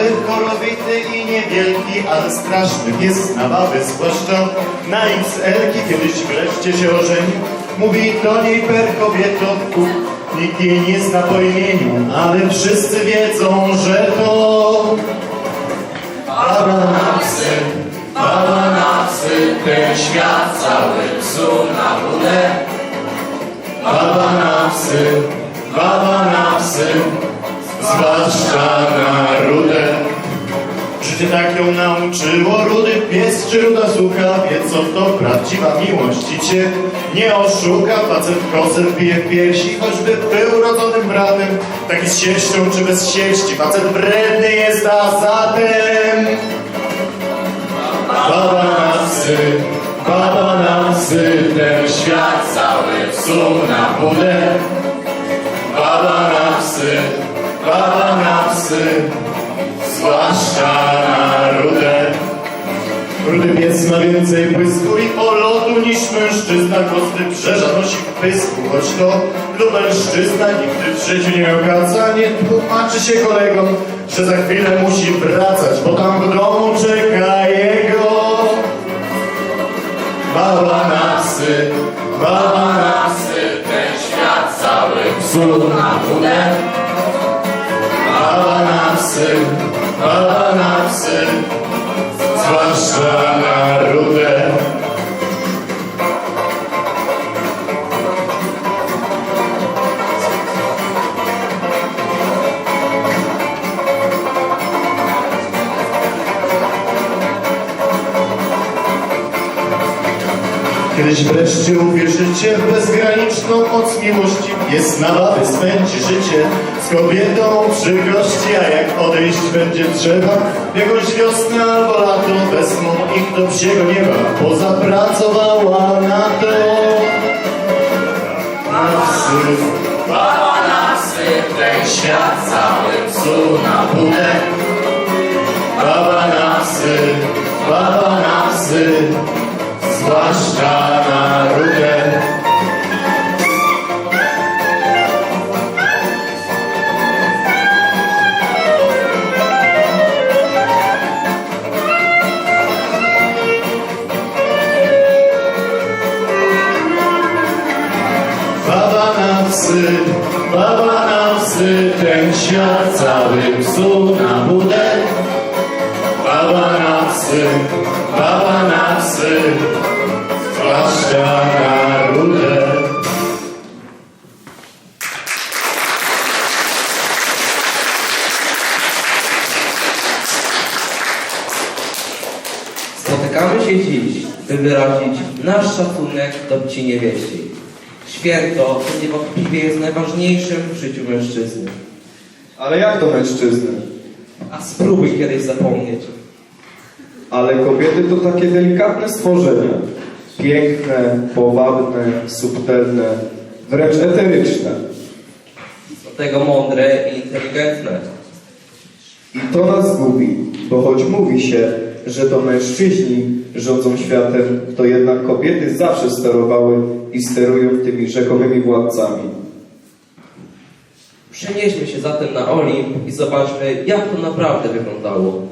Mały, korowity i niewielki, ale straszny pies na baby spłaszczał. Na XL-ki kiedyś wreszcie się ożenił. Mówi do niej per kobieto, nikt jej nie zna po imieniu, ale wszyscy wiedzą, że to... Baba na psy, baba na psy, ten świat cały psu na budę. Baba na psy, baba na psy, Życie tak ją nauczyło, rudy pies czy ruda suka, wie co to prawdziwa miłość i cię nie oszuka. Facet kosem bije w piersi, choćby był rodzonym bratem, taki z sieścią czy bez sieści. Facet wredny jest, a zatem... Baba na psy, baba na psy, ten świat cały psu na budę. Baba na zwłaszcza na rudę. Rudy pies ma więcej błysku i polotu niż mężczyzna. Kosty brzeża nosi w pysku, choć to lubelszczyzna nigdy w życiu nie miał. Nie tłumaczy się kolegom, że za chwilę musi wracać, bo tam w domu czeka jego. Baba na psy, baba na psy, ten świat cały psu na budę. Baba na psy, baba na psy, zwłaszcza Kiedyś wreszcie uwierzycie w bezgraniczną moc miłości. Jest na baby, spędzi życie z kobietą przy gości, a jak odejść będzie trzeba, w jakąś wiosnę albo lato wezmą ich do psiego nieba, bo zapracowała na to. Na psy, baba na psy, ten świat cały psu na budę. Baba na psy, baba na psy, zwłaszcza na rudę. Baba na psy, baba na psy, ten świat cały psu na budę. Baba na psy, baba na psy. Spotykamy się dziś, by wyrazić nasz szacunek do pci niewieści. Święto to niewątpliwie jest najważniejszym w życiu mężczyzny. Ale jak to mężczyzny? A spróbuj kiedyś zapomnieć. Ale kobiety to takie delikatne stworzenia. Piękne, powabne, subtelne, wręcz eteryczne. Do tego mądre i inteligentne. I to nas gubi, bo choć mówi się, że to mężczyźni rządzą światem, to jednak kobiety zawsze sterowały i sterują tymi rzekomymi władcami. Przenieśmy się zatem na Olimp i zobaczmy, jak to naprawdę wyglądało.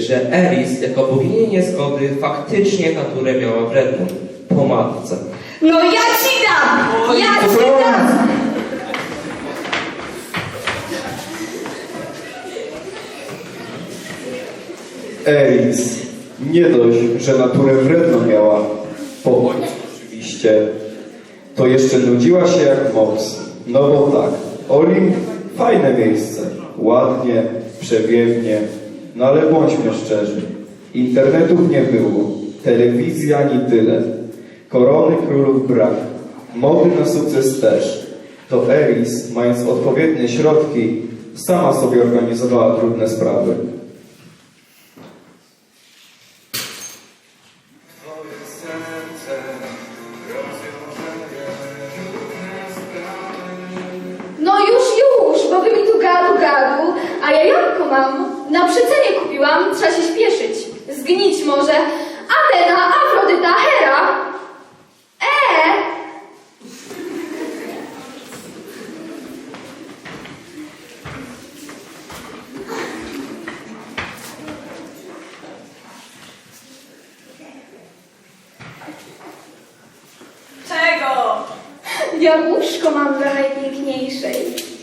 Że Eris jako bogini niezgody faktycznie naturę miała wredną po matce. No ja ci dam! Ja ci dam! Eris nie dość, że naturę wredną miała, po oczywiście, to jeszcze nudziła się jak moc. No bo tak, Olimp fajne miejsce, ładnie, przewiewnie, no ale bądźmy szczerzy, internetów nie było, telewizji ani tyle, korony królów brak, mody na sukces też. To Eris, mając odpowiednie środki, sama sobie organizowała trudne sprawy. No już, już, bo wy mi tu gadu, gadu, a ja jabłko mam. Na przecenie kupiłam, trzeba się śpieszyć. Zgnić może. Atena, Afrodyta, Hera. E! Czego? Jabłuszko mam dla najpiękniejszej.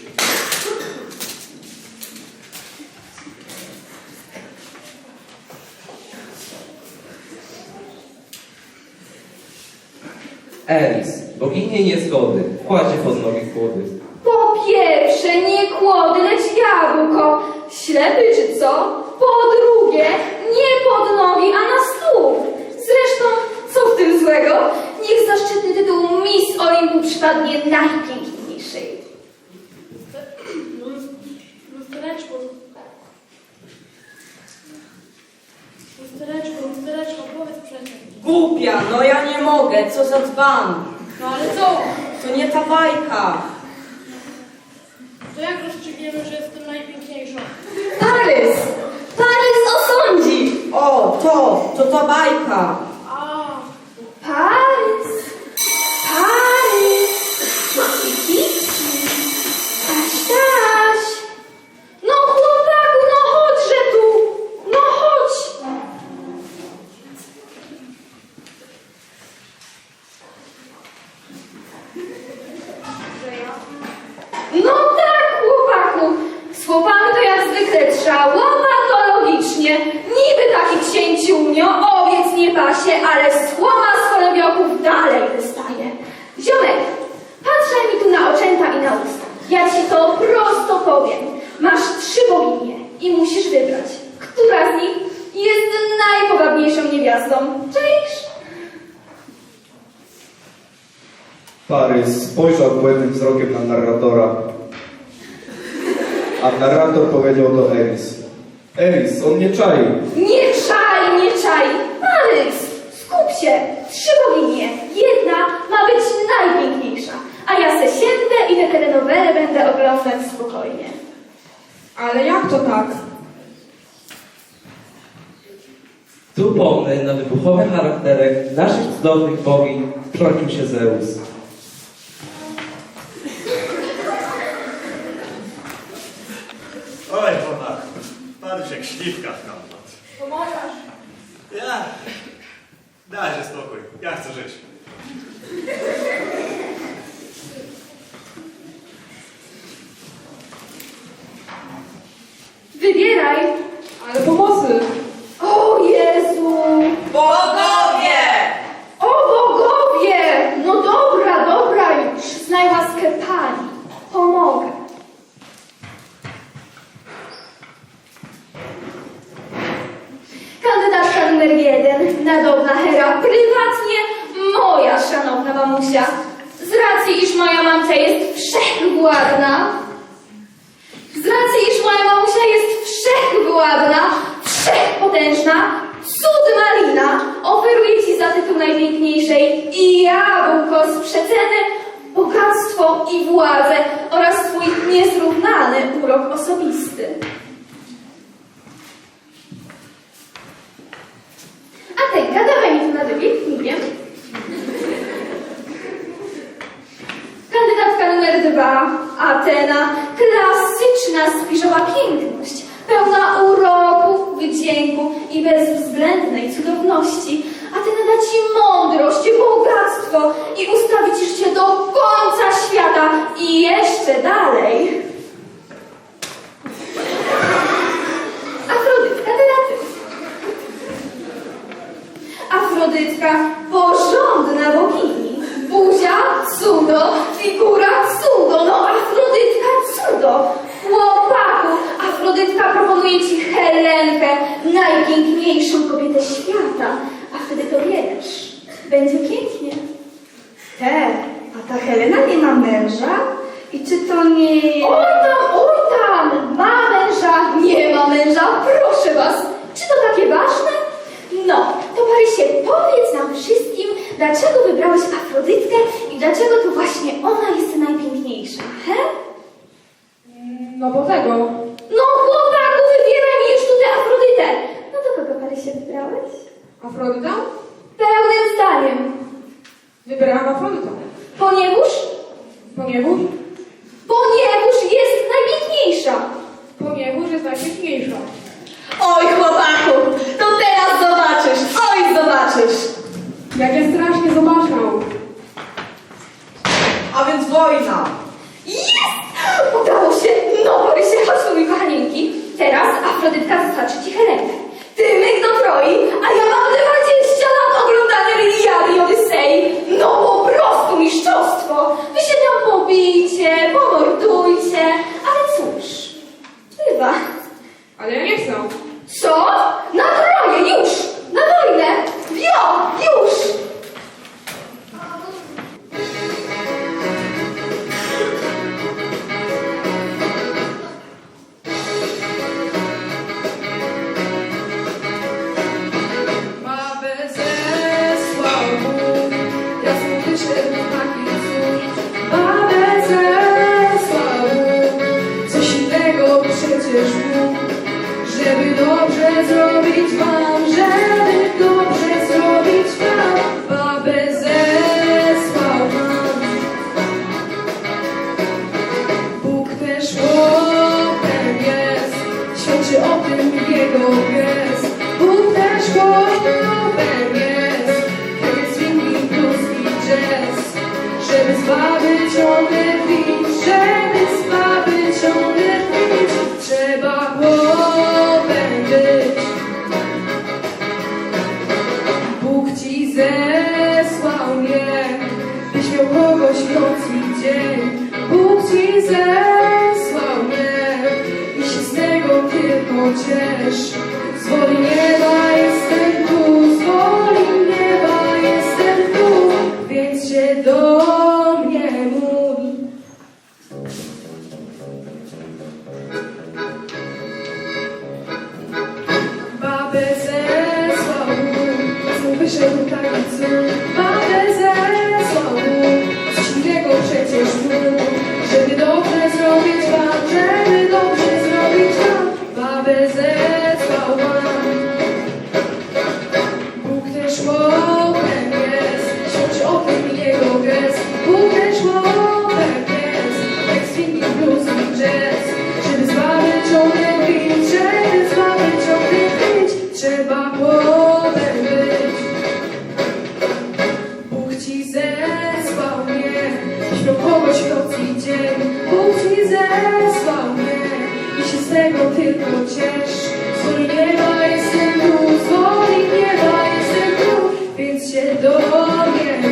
Eris, bogini niezgody, kładzie pod nogi kłody. Po pierwsze, nie kłody, lecz jabłko. Ślepy czy co? Po drugie, nie pod nogi, a na stół. Zresztą, co w tym złego? Niech zaszczytny tytuł Miss Olimpu przypadnie najpiękniejszej. Głupia, no ja nie mogę, co za dzban. No ale co? To nie ta bajka. To jak rozstrzygniemy, że jestem najpiękniejsza? Parys! Parys osądzi! O, to, to ta bajka. A, Parys, Parys, kiki, kiki, taś, taś. No chłopaku, no chodźże tu, no chodź. No tak, chłopaku. Z chłopami to jak zwykle trzeba łopatologicznie. Niby taki księciunio, owiec nie pasie, ale słoma z cholewioków dalej wystaje. Ziomek, patrzaj mi tu na oczęta i na usta. Ja ci to prosto powiem. Masz trzy boginie i musisz wybrać, która z nich jest najpowabniejszą niewiastą. Czaisz? Parys spojrzał błędnym wzrokiem na narratora, a narrator powiedział do Eris. Eris, on nie czai. Nie czaj, nie czaj! Parys, skup się! Trzy boginie. Jedna ma być najpiękniejsza. A ja se siędę i te telenowele będę oglądać spokojnie. Ale jak to tak? Tu pomny na wybuchowy charakterek naszych cudownych bogiń wtrącił się Zeus. Najpiękniejszej i jabłko z przeceny, bogactwo i władzę oraz swój niezrównany urok osobisty. A ty, gadawaj mi tu na nie wiem. Kandydatka numer dwa, Atena, klasyczna spiżowa piękność, pełna uroku, wdzięku i bezwzględnej cudowności, a ten da ci mądrość, bogactwo i ustawi ci życie do końca świata i jeszcze dalej. Afrodytka, teraz ty. Afrodytka, porządna bogini. Buzia, cudo, figura, cudo, no Afrodytka, cudo. Chłopaku, Afrodytka proponuje ci Helenkę, najpiękniejszą kobietę świata. A wtedy to wiesz, będzie pięknie. Te, a ta Helena nie ma męża? I czy to nie... Oj tam, oj tam, ma męża, nie ma męża, proszę was. Czy to takie ważne? No, to Parysie, powiedz nam wszystkim, dlaczego wybrałeś Afrodytkę i dlaczego to właśnie ona jest najpiękniejsza, he? No bo tego. No chłopaku, wybieraj mi już tutaj Afrodytę. No to kogo Parysie wybrałeś? Afrodyta? Pełnym zdaniem. Wybierałam Afrodytę. Ponieważ, Ponieważ? ponieważ jest najpiękniejsza. Ponieważ jest najpiękniejsza. Oj, chłopaku, to teraz zobaczysz, oj, zobaczysz. Jak ja strasznie zobaczę. A więc wojna. Jest! Udało się! No, Borysie, chodź tu, mój kochanieńki. Teraz Afrodytka zaznaczy ci Helenkę. Ty myk do Troi, change zesłał mnie, byś miał kogoś noc dzień. Bóg ci zesłał mnie i się z tego tylko ciesz. Znów wyszedł taki cud. Babę zesłał zesłał mnie, śmiał kogoś noc i dzień. Bóg ci zesłał mnie i się z tego tylko ciesz. Z nieba jestem tu, z woli nieba jestem tu, więc się do mnie.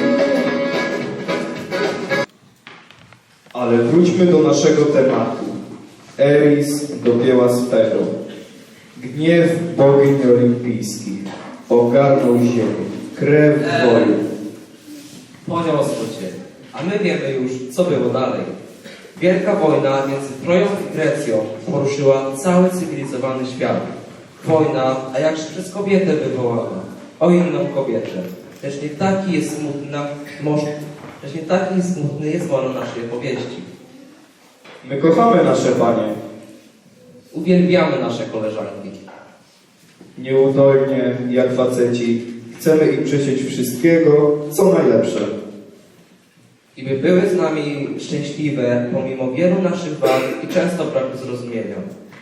Ale wróćmy do naszego tematu. Eris dopięła sferą. Gniew bogiń olimpijskich ogarnął ziemię. Krew boju. Poniosło cię, a my wiemy już, co było dalej. Wielka wojna między Troją i Grecją poruszyła cały cywilizowany świat. Wojna, a jakże przez kobietę wywołana, o inną kobietę. Lecz nie taki jest smutna, może, lecz nie taki smutny jest moral naszej opowieści. My kochamy nasze panie. Uwielbiamy nasze koleżanki. Nieudolnie, jak faceci, chcemy im życzyć wszystkiego, co najlepsze. I by były z nami szczęśliwe pomimo wielu naszych wad i często braku zrozumienia.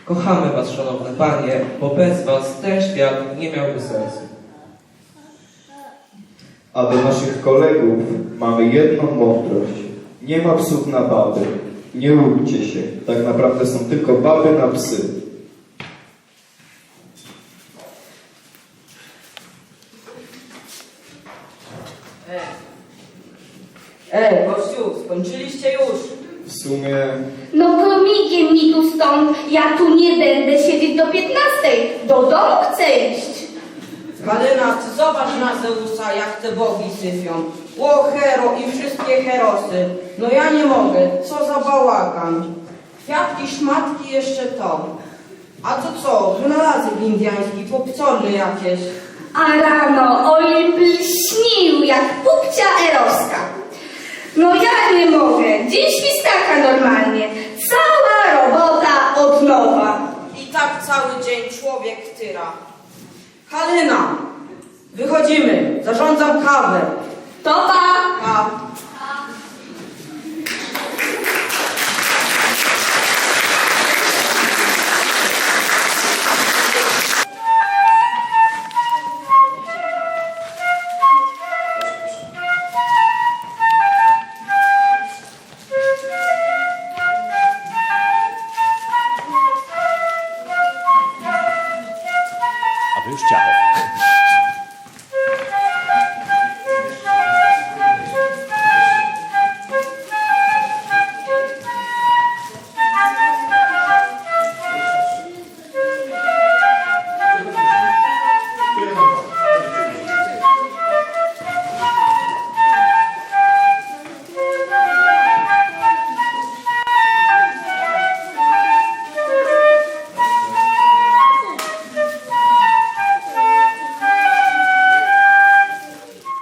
Kochamy Was, szanowne Panie, bo bez Was ten świat nie miałby sensu. A do naszych kolegów mamy jedną mądrość. Nie ma psów na baby. Nie łudźcie się. Tak naprawdę są tylko baby na psy. Ej, gościu, skończyliście już? W sumie No komigiem mi tu stąd, ja tu nie będę siedzieć do 15. Do domu chcę iść. Ty zobacz na Zeusa, jak te bogi syfią. O, hero i wszystkie herosy. No ja nie mogę, co za bałagan. Kwiatki, szmatki, jeszcze to. A to co, wynalazek indiański, popcorny jakieś. A rano Olimp śnił jak pupcia eroska. No ja nie mogę, dzień świstaka normalnie. Cała robota od nowa. I tak cały dzień człowiek tyra. Halina, wychodzimy, zarządzam kawę. To pa!